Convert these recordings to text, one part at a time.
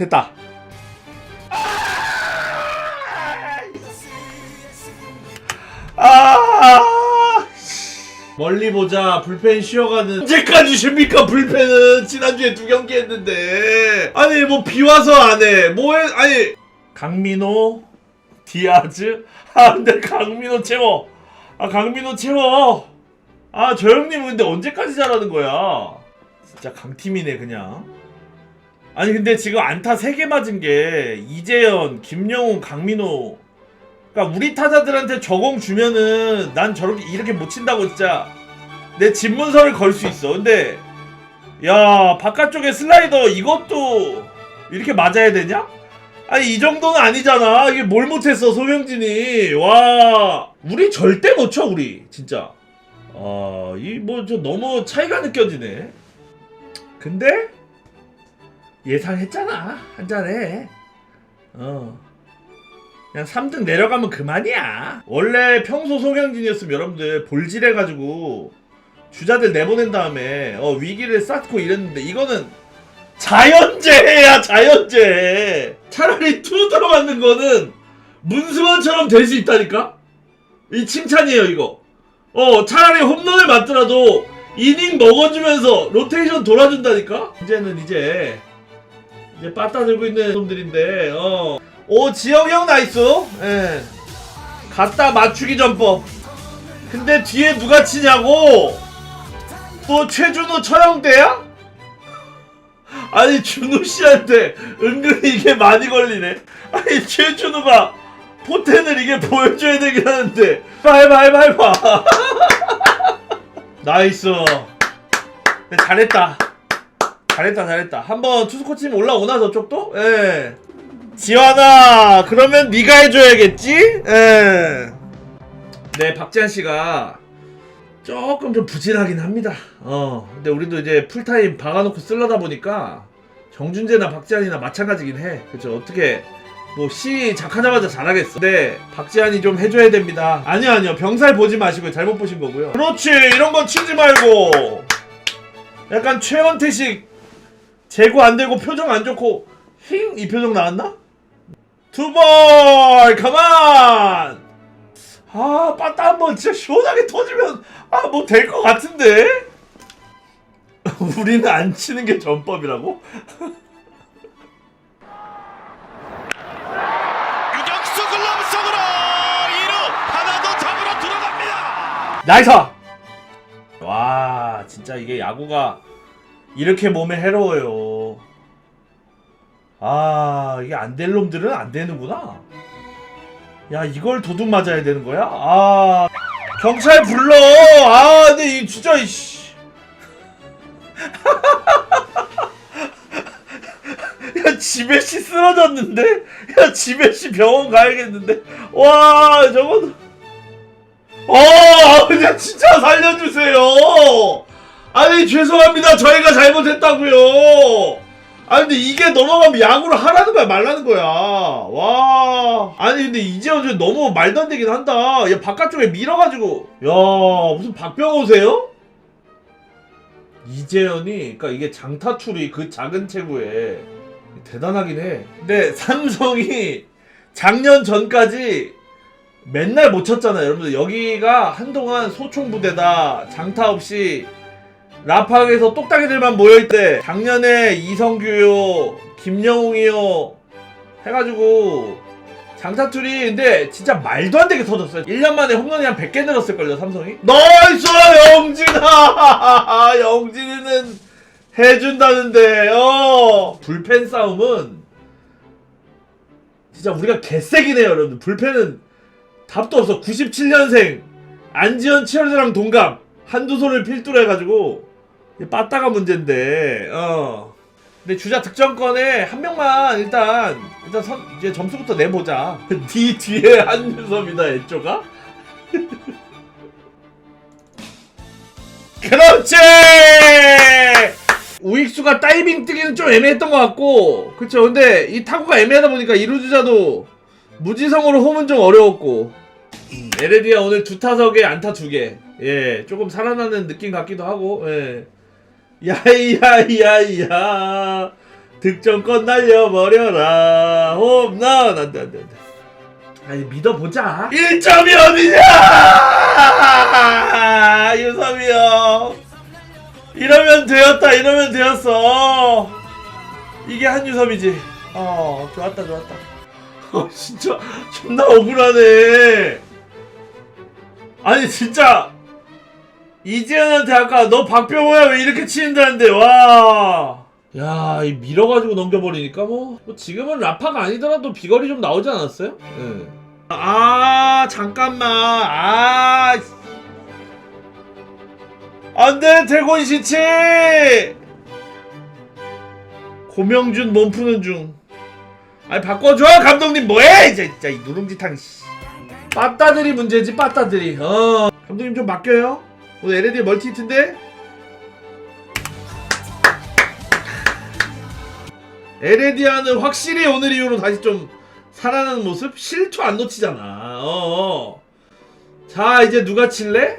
됐다. 아! 멀리 보자. 불펜 쉬어가는. 언제까지 쉽니까 불펜은 지난주에 두 경기 했는데. 아니 뭐 비와서 안 해. 뭐해? 아니 강민호, 디아즈. 아 근데 강민호 채워. 아 강민호 채워. 아 저 형님은 근데 언제까지 잘하는 거야? 진짜 강팀이네 그냥. 아니 근데 지금 안타 3개 맞은 게 이재현, 김영훈, 강민호 그러니까 우리 타자들한테 저공 주면은 난 저렇게 이렇게 못 친다고 진짜 내 집문서를 걸 수 있어. 근데 야 바깥쪽에 슬라이더 이것도 이렇게 맞아야 되냐? 아니 이 정도는 아니잖아. 이게 뭘 못했어 소명진이. 와 우리 절대 못 쳐 우리 진짜. 아이 뭐 저 너무 차이가 느껴지네. 근데 예상했잖아 한잔해. 어. 그냥 3등 내려가면 그만이야. 원래 평소 송영진이었으면 여러분들 볼질해가지고 주자들 내보낸 다음에 어, 위기를 쌓고 이랬는데 이거는 자연재해야 자연재해. 차라리 투 들어맞는 거는 문승원처럼 될 수 있다니까? 이 칭찬이에요 이거. 어 차라리 홈런을 맞더라도 이닝 먹어주면서 로테이션 돌아준다니까? 이제는 이제 이제 빠따 들고 있는 놈들인데 어. 오 지영이 형 나이스. 예. 갖다 맞추기 전법. 근데 뒤에 누가 치냐고. 또 최준호 처형대야? 아니 준호 씨한테 은근히 이게 많이 걸리네. 아니 최준호가 포텐을 이게 보여줘야 되긴 하는데. 해봐. 나이스. 네, 잘했다 잘했다 잘했다. 한번 투수 코치님 올라오나 저쪽도? 예. 지환아 그러면 네가 해줘야겠지? 예. 네 박지한 씨가 조금 좀 부진하긴 합니다. 어 근데 우리도 이제 풀타임 박아놓고 쓸려다 보니까 정준재나 박지한이나 마찬가지긴 해. 그죠 어떻게 뭐 시작하자마자 잘하겠어. 근데 박지한이 좀 해줘야 됩니다. 아니요 아니요. 병살 보지 마시고 잘못 보신 거고요. 그렇지. 이런 건 치지 말고. 약간 최원태식 재고 안 되고 표정 안 좋고 힝 이 표정 나왔나? 투볼 가만 아 빠따 한번 진짜 시원하게 터지면 아 뭐 될 것 같은데 우리는 안 치는 게 전법이라고? 유격수 글러브 속으로 2루 하나 더 잡으러 들어갑니다. 나이스 와 진짜 이게 야구가 이렇게 몸에 해로워요. 아 이게 안 될 놈들은 안 되는구나. 야 이걸 도둑 맞아야 되는 거야? 아 경찰 불러! 아 근데 이 진짜 이씨. 야 지배씨 쓰러졌는데? 야 지배씨 병원 가야겠는데? 와 저건. 어, 그냥 진짜 살려주세요. 아니 죄송합니다. 저희가 잘못했다고요. 아니 근데 이게 넘어가면 야구를 하라는 거야 말라는 거야. 와. 아니 근데 이재현 좀 너무 말도 안 되긴 한다. 얘 바깥쪽에 밀어가지고. 야 무슨 박병호세요? 이재현이 그러니까 이게 장타출이 그 작은 체구에 대단하긴 해. 근데 삼성이 작년 전까지 맨날 못 쳤잖아요. 여러분들 여기가 한동안 소총 부대다 장타 없이 라팍에서 똑딱이들만 모여있 때 작년에 이성규요 김영웅이요 해가지고 장타툴이 근데 진짜 말도 안 되게 터졌어요. 1년 만에 홈런이 한 100개 늘었을걸요 삼성이? 나이스! 영진아! 영진이는 해준다는데 어 불펜 싸움은 진짜 우리가 해요 여러분들. 불펜은 답도 없어. 97년생 안지현 치어리더랑 동갑 한두 손을 필두로 해가지고 빠따가 문제인데 어. 근데 주자 득점권에 한 명만 일단 일단 선 이제 점수부터 내보자. 네 뒤에 한유섭이다 애초가. 그렇지. 우익수가 다이빙 뜨기는 좀 애매했던 것 같고 그쵸 근데 이 타구가 애매하다 보니까 이루주자도 무지성으로 홈은 좀 어려웠고 음, 에레디아 오늘 두 타석에 안타 두 개. 예, 조금 살아나는 느낌 같기도 하고. 예. 야이야이야이야. 득점권 날려버려라. 홈런. 안돼 안돼 안돼. 아니 믿어보자. 1점이 어디냐? 유섭이 형. 이러면 되었다 이러면 되었어. 이게 한유섭이지. 어 좋았다 좋았다. 어 진짜 존나 억울하네. 아니 진짜 이재현한테 아까 너 박병호야 왜 이렇게 치는다는데 와. 야, 이 밀어가지고 넘겨버리니까 뭐, 뭐 지금은 라파가 아니더라도 비거리 좀 나오지 않았어요? 예. 아, 잠깐만. 아. 씨. 안 돼, 대곤 시치! 고명준 몸 푸는 중. 아니, 바꿔줘! 감독님 뭐해! 이제, 진짜, 이 누룽지탕, 씨. 빠따들이 문제지, 빠따들이. 어. 감독님 좀 맡겨요. 오늘 LED 멀티 히트인데? 에레디아는 확실히 오늘 이후로 다시 좀 살아나는 모습? 실투 안 놓치잖아. 어. 자, 이제 누가 칠래?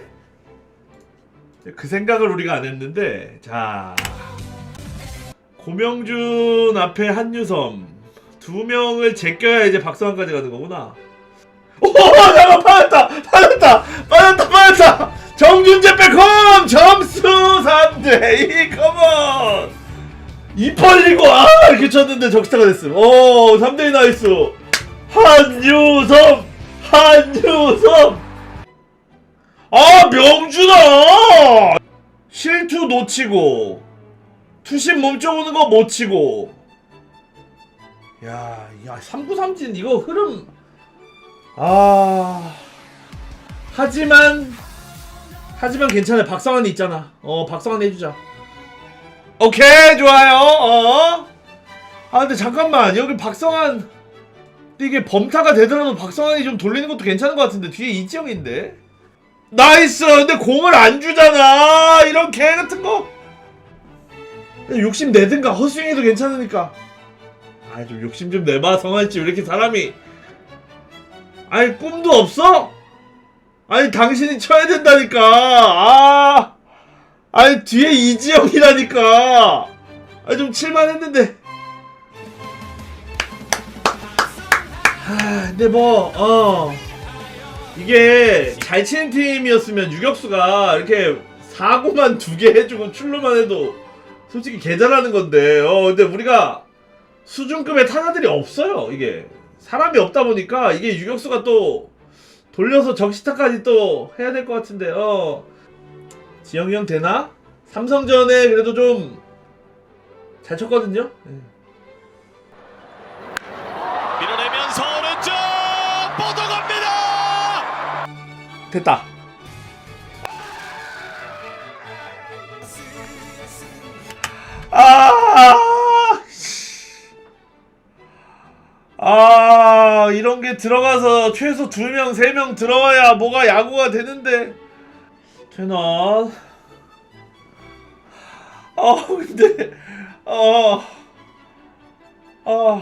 그 생각을 우리가 안 했는데, 자. 고명준 앞에 한유섬. 두 명을 제껴야 이제 박성환까지 가는 거구나. 오, 잠깐 빠졌다! 빠졌다! 정준재 빼컴! 점수 3대 2, 컴온! 이 벌리고 아 이렇게 쳤는데 적시타가 됐음. 오 3대2 나이스. 한유섬 한유섬. 아 명준아 실투 놓치고 투심 몸쪽 오는 거 못 치고. 야, 야 393진 이거 흐름. 아 하지만 하지만 괜찮아. 박상환이 있잖아. 어 박상환 해주자. 오케이 좋아요. 어. 아 근데 잠깐만. 여기 박성환 이게 범타가 되더라도 박성환이 좀 돌리는 것도 괜찮은 것 같은데 뒤에 이지영인데? 나이스! 근데 공을 안 주잖아. 이런 개 같은 거. 욕심 내든가. 허스윙해도 괜찮으니까. 아 좀 욕심 좀 내봐. 성환씨 왜 이렇게 사람이. 아니 꿈도 없어? 아니 당신이 쳐야 된다니까. 아. 아니 뒤에 이지영이라니까. 아니 좀 칠만했는데. 하 근데 뭐 어. 이게 잘 치는 팀이었으면 유격수가 이렇게 사고만 두 개 해주고 출루만 해도 솔직히 개 잘하는 건데. 어 근데 우리가 수준급의 타자들이 없어요 이게. 사람이 없다 보니까 이게 유격수가 또 돌려서 적시타까지 또 해야 될 것 같은데 어 지영이 형 되나? 삼성전에 그래도 좀 잘 쳤거든요. 예. 밀어내면서 오른쪽 뻗어갑니다. 됐다. 아, 아, 이런 게 들어가서 최소 두 명, 세명 들어와야 뭐가 야구가 되는데. 되나? 아, 근데, 아, 아.